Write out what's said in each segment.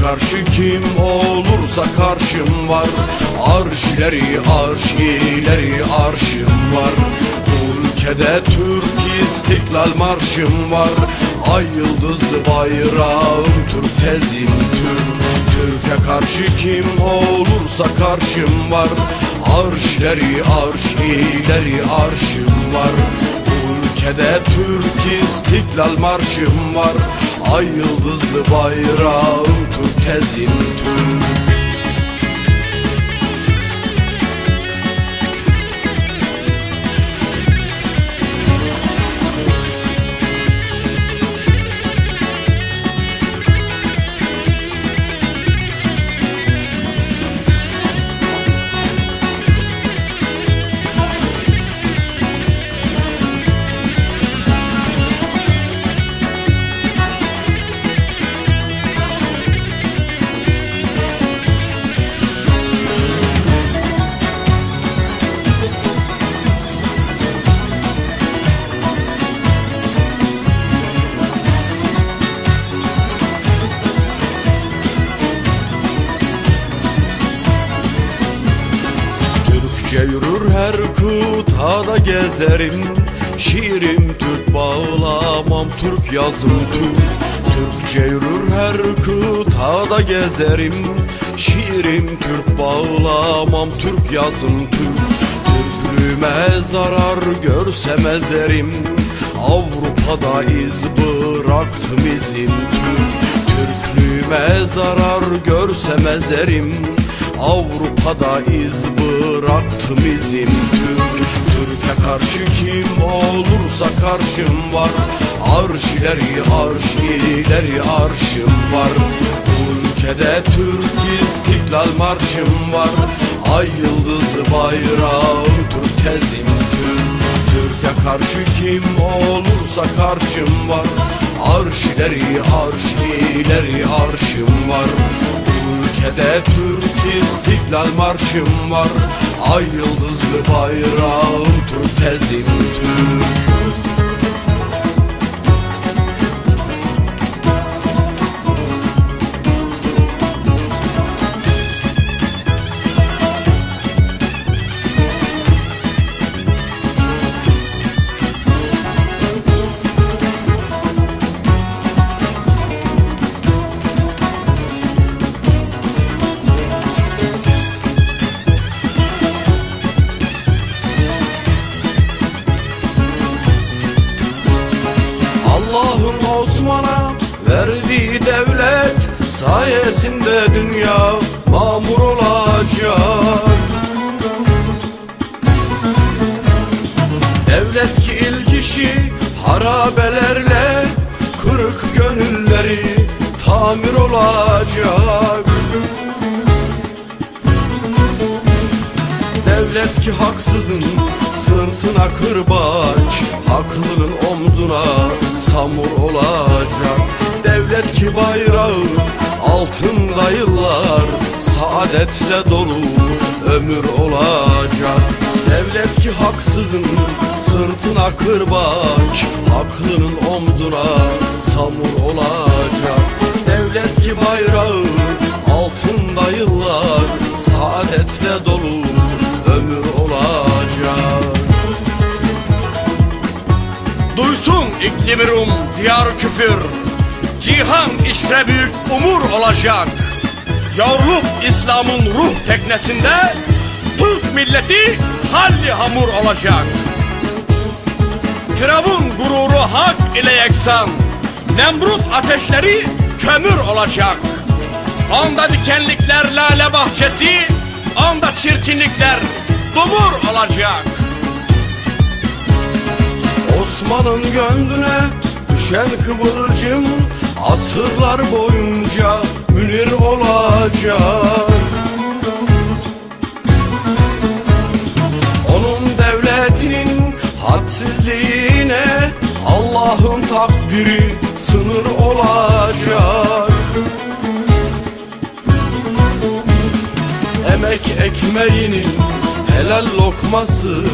karşı kim olursa karşım var. Arşileri arşileri arşım var. Ülkede Türk istiklal marşım var. Ay yıldızlı bayrağım Türk tezim Türk. Türkiye karşı kim olursa karşım var. Arşileri arşileri arşım var ülkede Türk istiklal marşım var. Ay yıldızlı bayrağım Türk tezim Türk her kıtada gezerim Şiirim Türk bağlamam Türk yazım Türk Türkçe yürür her kıtada gezerim Şiirim Türk bağlamam Türk yazım Türk Türklüğüme zarar görsem ezerim Avrupa'da iz bıraktım izim. Türk Türklüğüme zarar görsem ezerim Avrupa'da iz bıraktım izim Türk Türk'e karşı kim olursa karşım var. Arşileri arşileri arşım var. Bu ülkede Türk istiklal marşım var. Ay yıldızlı bayrağım Türk tezim Türk Türk'e karşı kim olursa karşım var. Arşileri arşileri arşım var ülkede Türk istiklal marşım var. Ay yıldızlı bayrağım Türk tezim Türk verdiği devlet sayesinde dünya mamur olacak. Devlet ki ilk işi harabelerle kırık gönülleri tamir olacak. Devlet ki haksızın sırtına kırbaç Haklının omzuna samur olacak. Devlet ki bayrağı altında yıllar Saadetle dolu ömür olacak. Devlet ki haksızın sırtına kırbaç Haklının omzuna samur olacak. Devlet ki bayrağı İklimi Rum diyar küfür. Cihan işre büyük umur olacak. Yavrulup İslam'ın ruh teknesinde Türk milleti halli hamur olacak. Firavun gururu hak ile yeksan. Nemrut ateşleri kömür olacak. Onda dikenlikler lale bahçesi Onda çirkinlikler dumur olacak Osman'ın gönlüne düşen kıvılcım Asırlar boyunca münir olacak. Onun devletinin hadsizliğine Allah'ın takdiri sınır olacak. Emek ekmeğinin helal lokması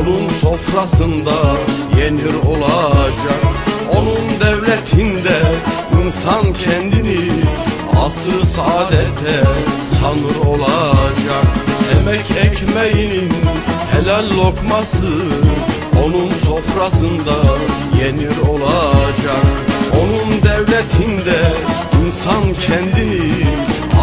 Onun sofrasında yenir olacak. Onun devletinde insan kendini Asr-ı saadete sanır olacak. Emek ekmeğinin helal lokması Onun sofrasında yenir olacak. Onun devletinde insan kendini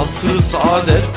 Asr-ı saadet